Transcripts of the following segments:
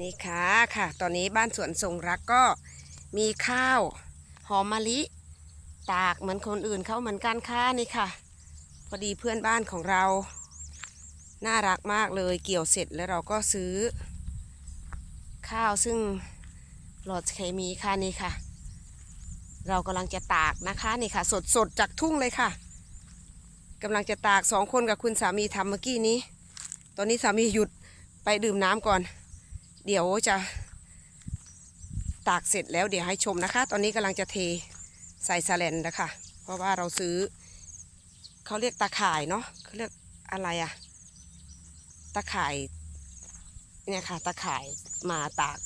นี่ค่ะค่ะ ตอนนี้บ้านสวนทรงรักก็มีข้าวหอมมะลิ ตากเหมือนคนอื่นเขาเหมือนกันค่ะนี่ค่ะ พอดีเพื่อนบ้านของเรา น่ารักมากเลยเกี่ยวเสร็จแล้วเราก็ซื้อ ข้าวซึ่งหลอดเคมีค่ะนี่ค่ะ เรากำลังจะตากนะคะนี่ค่ะ สดสดๆจากทุ่งเลยค่ะกำลังจะตากสองคนกับคุณสามีทำเมื่อกี้นี้ ตอนนี้สามีหยุดไปดื่มน้ำก่อน เดี๋ยวจะตากเสร็จแล้วเดี๋ยวให้ชมนะคะ ตอนนี้กำลังจะเทใส่สแลนนะคะ เพราะว่าเราซื้อ เขาเรียกตาข่ายเนาะเขาเรียกอะไรอะตาข่ายเนี่ยค่ะ ตาข่ายมาตาก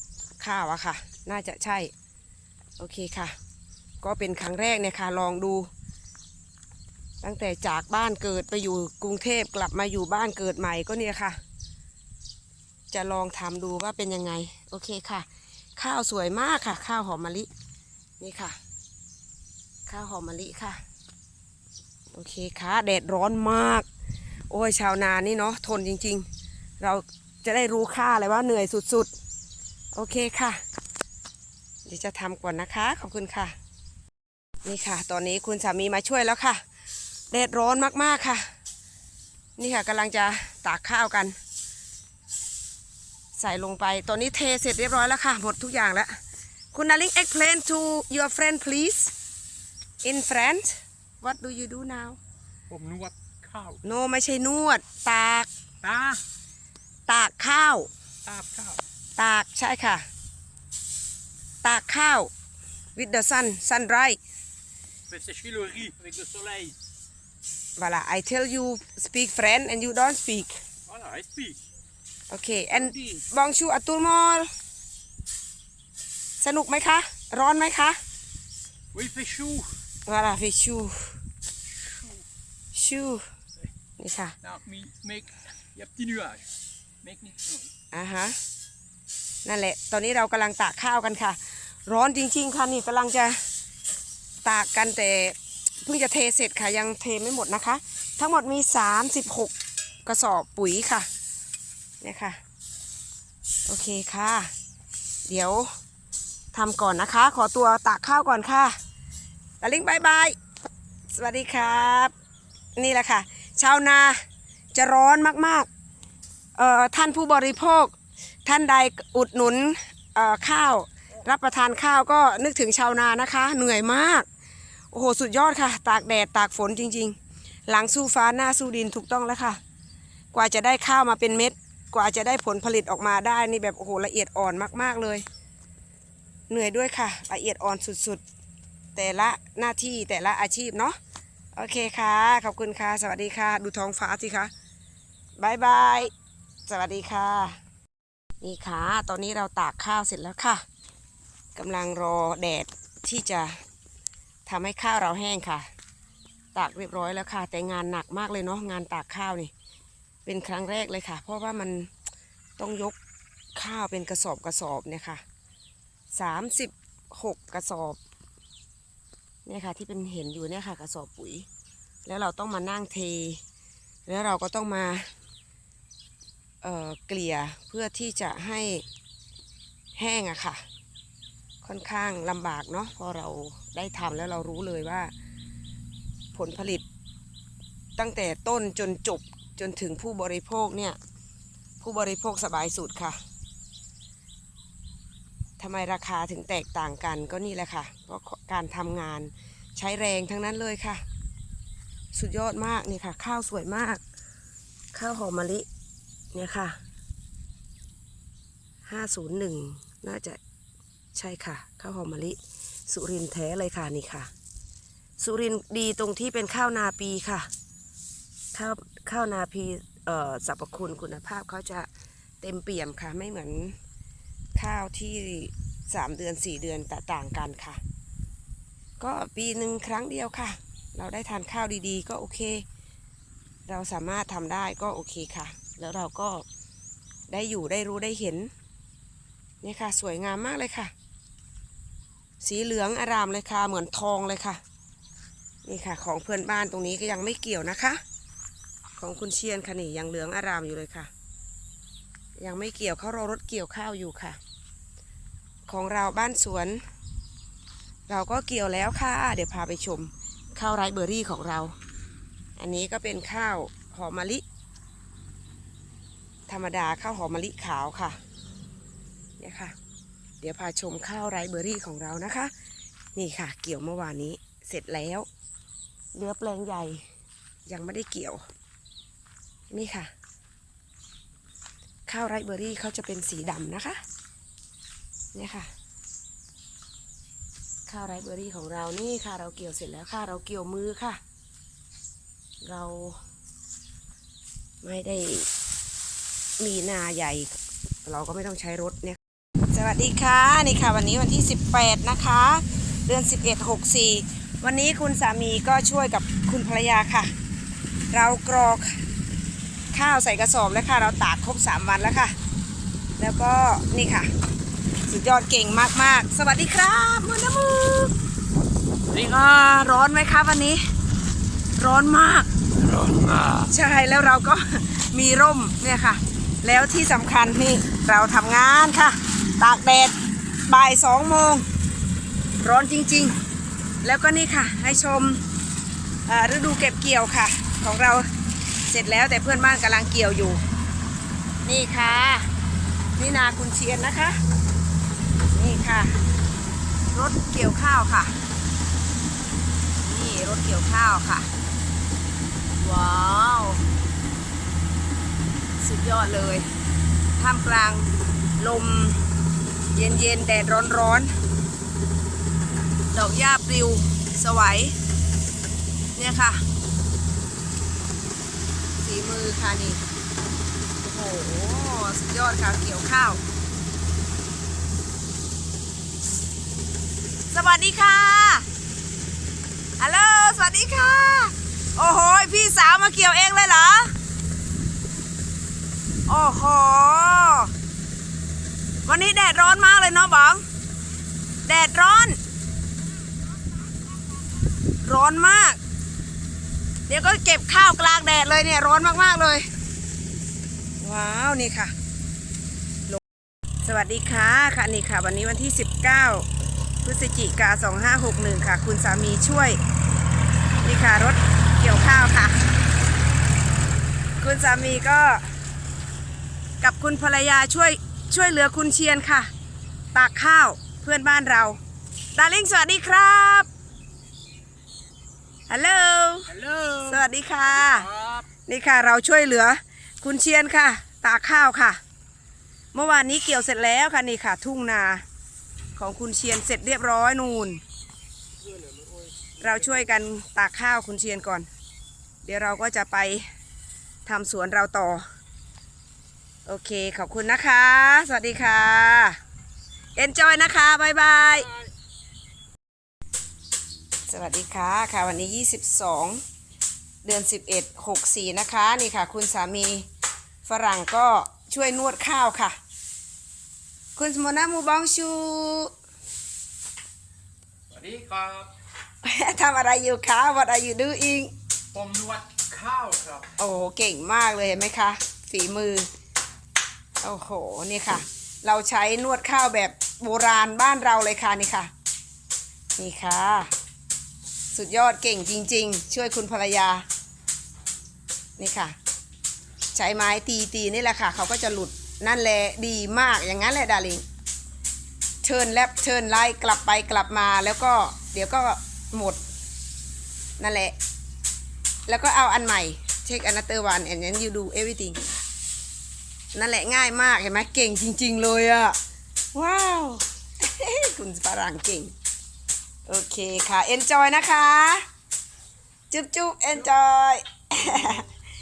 ข้าวอะค่ะ น่าจะใช่ โอเคค่ะ ก็เป็นครั้งแรกเนี่ยค่ะ ลองดู ตั้งแต่จากบ้านเกิดไปอยู่กรุงเทพกลับมาอยู่บ้านเกิดใหม่ก็เนี่ยค่ะ จะลองทำดูว่าเป็นยังไง โอเคค่ะ ข้าวสวยมากค่ะ ข้าวหอมมะลิ นี่ค่ะ ข้าวหอมมะลิค่ะ โอเคค่ะ แดดร้อนมาก โอ้ยชาวนานี่เนาะทนจริงๆ เราจะได้รู้ค่าเลยว่าเหนื่อยสุดๆ โอเคค่ะ เดี๋ยวจะทำก่อนนะคะ ขอบคุณค่ะนี่ค่ะ ตอนนี้คุณสามีมาช่วยแล้วค่ะแดดร้อนมากๆค่ะ นี่ค่ะกำลังจะตากข้าวกัน ใส่ลงไป ตอนนี้เทเสร็จเรียบร้อยแล้วค่ะ หมดทุกอย่างแล้ว คุณนาลิง explain to your friend please in French what do you do now ผมนวดข้าว no ไม่ใช่นวด ตาก ตา ตากข้าว ตาบข้าว ตาก ใช่ค่ะ ตากข้าว with the sun sunrise fait sécher le riz avec le soleil voilà I tell you speak French and you don't speak voilà I speak โอเค and ดีบองชูอัตุลมอลสนุกไหมคะ ร้อนไหมคะ oui il fait chaud วาลาฟิชูชูนี่ค่ะ nou mi make il y a petit nuage make niet noise อ่าฮะนั่นแหละ ตอนนี้เรากำลังตากข้าวกันค่ะ ร้อนจริง ๆ ค่ะนี่กำลังจะตากกันแต่เพิ่งจะเทเสร็จค่ะยังเทไม่หมดนะคะ ทั้งหมดมี 36 กระสอบปุ๋ยค่ะ เนี่ยค่ะ โอเคค่ะ เดี๋ยวทำก่อนนะคะ ขอตัวตากข้าวก่อนค่ะตาลิงบายบาย สวัสดีครับ นี่แหละค่ะ ชาวนาจะร้อนมากๆเอ่อท่านผู้บริโภค ท่านใดอุดหนุนเอ่อข้าวรับประทานข้าวก็นึกถึงชาวนานะคะ เหนื่อยมาก โอ้โห สุดยอดค่ะ ตากแดดตากฝนจริง ๆ หลังสู้ฟ้าหน้าสู้ดินถูกต้องแล้วค่ะ กว่าจะได้ข้าวมาเป็นเม็ด กว่าจะได้ผลผลิตออกมาได้นี่แบบโอ้โหละเอียดอ่อนมาก ๆเลย เหนื่อยด้วยค่ะ ละเอียดอ่อนสุดๆ แต่ละหน้าที่แต่ละอาชีพเนาะโอเคค่ะ ขอบคุณค่ะ สวัสดีค่ะ ดูท้องฟ้าสิคะบายบายสวัสดีค่ะ นี่ค่ะ ตอนนี้เราตากข้าวเสร็จแล้วค่ะกำลังรอแดดที่จะทำให้ข้าวเราแห้งค่ะ ตากเรียบร้อยแล้วค่ะ แต่งานหนักมากเลยเนาะงานตากข้าวนี่ เป็นครั้งแรกเลยค่ะ เพราะว่ามันต้องยกข้าวเป็นกระสอบกระสอบเนี่ยค่ะสามสิบหกกระสอบเนี่ยค่ะที่เป็นเห็นอยู่เนี่ยค่ะ กระสอบปุ๋ย แล้วเราต้องมานั่งเท แล้วเราก็ต้องมาเอ่อเกลี่ยเพื่อที่จะให้แห้งอะค่ะ ค่อนข้างลำบากเนาะพอเราได้ทำแล้วเรารู้เลยว่า ผลผลิตตั้งแต่ต้นจนจบ จนถึงผู้บริโภคเนี่ย ผู้บริโภคสบายสุดค่ะทำไมราคาถึงแตกต่างกันก็นี่แหละค่ะ เพราะการทำงานใช้แรงทั้งนั้นเลยค่ะ สุดยอดมากนี่ค่ะ ข้าวสวยมาก ข้าวหอมมะลิเนี่ยค่ะห้าศูนย์หนึ่งน่าจะใช่ค่ะ ข้าวหอมมะลิ สุรินแท้เลยค่ะนี่ค่ะ สุรินดีตรงที่เป็นข้าวนาปีค่ะ ข้าวข้าวนาปีเอ่อสรรพคุณคุณภาพเขาจะเต็มเปี่ยมค่ะ ไม่เหมือนข้าวที่สามเดือนสี่เดือนแต่ต่างกันค่ะ ก็ปีหนึ่งครั้งเดียวค่ะ เราได้ทานข้าวดีๆ ก็โอเค เราสามารถทำได้ก็โอเคค่ะ แล้วเราก็ได้อยู่ได้รู้ได้เห็นนี่ค่ะ สวยงามมากเลยค่ะ สีเหลืองอารามเลยค่ะ เหมือนทองเลยค่ะ นี่ค่ะ ของเพื่อนบ้านตรงนี้ก็ยังไม่เกี่ยวนะคะ ของคุณเชียนค่ะนี่ยังเหลืองอารามอยู่เลยค่ะ ยังไม่เกี่ยวเขารอรถเกี่ยวข้าวอยู่ค่ะ ของเราบ้านสวน เราก็เกี่ยวแล้วค่ะ เดี๋ยวพาไปชมข้าวไรเบอร์รี่ของเรา อันนี้ก็เป็นข้าวหอมมะลิ ธรรมดาข้าวหอมมะลิขาวค่ะเนี่ยค่ะ เดี๋ยวพาชมข้าวไรเบอร์รี่ของเรานะคะ นี่ค่ะ เกี่ยวเมื่อวานนี้เสร็จแล้วเหลือแปลงใหญ่ยังไม่ได้เกี่ยว นี่ค่ะ ข้าวไรเบอร์รี่เขาจะเป็นสีดำนะคะ เนี่ยค่ะ ข้าวไรเบอร์รี่ของเรานี่ค่ะ เราเกี่ยวเสร็จแล้วค่ะ เราเกี่ยวมือค่ะ เราไม่ได้มีนาใหญ่ เราก็ไม่ต้องใช้รถเนี่ย สวัสดีค่ะ นี่ค่ะ วันนี้วันที่ 18 นะคะ เดือน 11 64 วันนี้คุณสามีก็ช่วยกับคุณภรรยาค่ะ เรากรอก ข้าวใส่กระสอบแล้วค่ะ เราตากครบ 3 วันแล้วค่ะ แล้วก็นี่ค่ะ สุดยอดเก่งมากๆ สวัสดีครับมือน้ำมือสวัสดีครับร้อนไหมคะวันนี้ ร้อนมาก ร้อนมาก ใช่แล้วเราก็มีร่มเนี่ยค่ะ แล้วที่สำคัญนี่เราทำงานค่ะ ตากแดดบ่ายสองโมงร้อนจริงๆ แล้วก็นี่ค่ะ ให้ชมเอ่อฤดูเก็บเกี่ยวค่ะ ของเราเส ร็จแล้วแต่เพื่อนบ้านกำลังเกี่ยวอยู่ นี่ค่ะ นี่นาคุณเชียนนะคะ นี่ค่ะ รถเกี่ยวข้าวค่ะ นี่รถเกี่ยวข้าวค่ะ ว้าว สุดยอดเลยท่ามกลางลมเย็นเย็นๆแดดร้อนร้อนๆดอกหญ้าปลิวสวยเนี่ยค่ะีมือค่ะนี่ โอ้โห สุดยอดค่ะ เกี่ยวข้าว สวัสดีค่ะ ฮัลโหล สวัสดีค่ะ โอ้โห พี่สาวมาเกี่ยวเองเลยเหรอ โอ้โห วันนี้แดดร้อนมากเลยเนาะบอง แดดร้อน ร้อนมาก เดี๋ยวก็เก็บข้าวกลางแดดเลยเนี่ยร้อนมากๆเลย ว้าวนี่ค่ะ สวัสดีค่ะค่ะนี่ค่ะ วันนี้วันที่ 19 พฤศจิกา2561 ค่ะ คุณสามีช่วย นี่ค่ะรถเกี่ยวข้าวค่ะ คุณสามีก็ กับคุณภรรยาช่วยช่วยเหลือคุณเชียนค่ะ ตากข้าวเพื่อนบ้านเรา ดาริ่งสวัสดีครับ ฮัลโหล ฮัลโหลสวัสดีค่ะ ครับนี่ค่ะเราช่วยเหลือคุณเชียนค่ะ ตากข้าวค่ะ เมื่อวานนี้เกี่ยวเสร็จแล้วค่ะนี่ค่ะ ทุ่งนาของคุณเชียนเสร็จเรียบร้อยนูนเราช่วยกันตากข้าวคุณเชียนก่อน เดี๋ยวเราก็จะไปทำสวนเราต่อ โอเคขอบคุณนะคะ สวัสดีค่ะ enjoy นะคะ บ๊ายบาย สวัสดีค่ะค่ะวันนี้ 22 เดือน 11 64 นะคะ นี่ค่ะ คุณสามีฝรั่งก็ช่วยนวดข้าวค่ะ คุณสมนามูบองชู สวัสดีครับ ทำอะไรอยู่คะ What are you doing ผมนวดข้าวครับ โอ้โหเก่งมากเลยเห็นไหมคะ ฝีมือ โอ้โห นี่ค่ะ เราใช้นวดข้าวแบบโบราณบ้านเราเลยค่ะนี่ค่ะ นี่ค่ะ สุดยอดเก่งจริง ๆ ช่วยคุณภรรยา นี่ค่ะ ใช้ไม้ตีตีนี่แหละค่ะ เขาก็จะหลุดนั่นแหละดีมากอย่างนั้นแหละดาริงเทิร์นแลบเทิร์นไล่กลับไปกลับมาแล้วก็เดี๋ยวก็หมด นั่นแหละ แล้วก็เอาอันใหม่ take another one and then you do everything นั่นแหละง่ายมากเห็นไหมเก่งจริง ๆ เลยอะว้าว คุณฝรั่งเก่ง โอเคค่ะ enjoy นะคะ จุ๊บจุ๊บ enjoy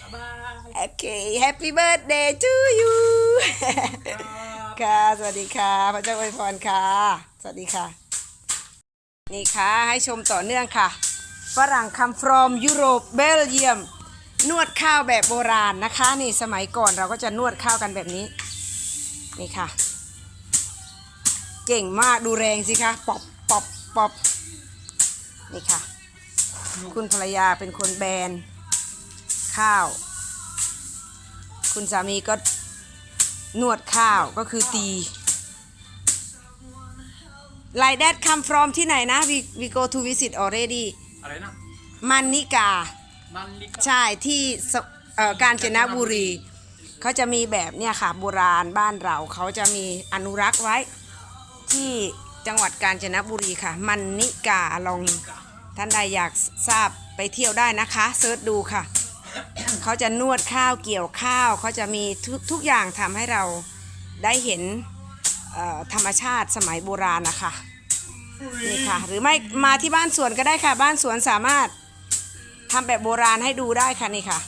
บ๊ายบายโอเค happy birthday to you ครับค่ะ สวัสดีค่ะ พระเจ้าอวยพรค่ะ สวัสดีค่ะ นี่ค่ะ ให้ชมต่อเนื่องค่ะ ฝรั่ง come from Europe Belgium นวดข้าวแบบโบราณนะคะ นี่สมัยก่อนเราก็จะนวดข้าวกันแบบนี้ นี่ค่ะ เก่งมากดูแรงสิคะ ปอบปอบปอบ นี่ค่ะ คุณภรรยาเป็นคนแบนข้าว คุณสามีก็นวดข้าวก็คือตี Like that come from ที่ไหนนะ we we go to visit already อะไรนะมันนิกา มันลิกาใช่ที่สเอ่อกาญจนบุรี เขาจะมีแบบเนี่ยค่ะ โบราณบ้านเราเขาจะมีอนุรักษ์ไว้ ที่ จังหวัดกาญจนบุรีค่ะ มันนิกาลองท่านใดอยากทราบไปเที่ยวได้นะคะเซิร์ชดูค่ะ เขาจะนวดข้าวเกี่ยวข้าวเขาจะมีทุกทุกอย่างทำให้เราได้เห็นธรรมชาติสมัยโบราณนะคะนี่ค่ะ หรือไม่มาที่บ้านสวนก็ได้ค่ะ บ้านสวนสามารถทำแบบโบราณให้ดูได้ค่ะนี่ค่ะ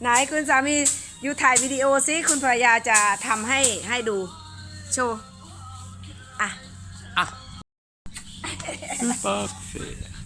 ไหนคุณสามีอยู่ถ่ายวิดีโอซิคุณภรรยาจะทำให้ให้ดูโชว์ อะอะ perfect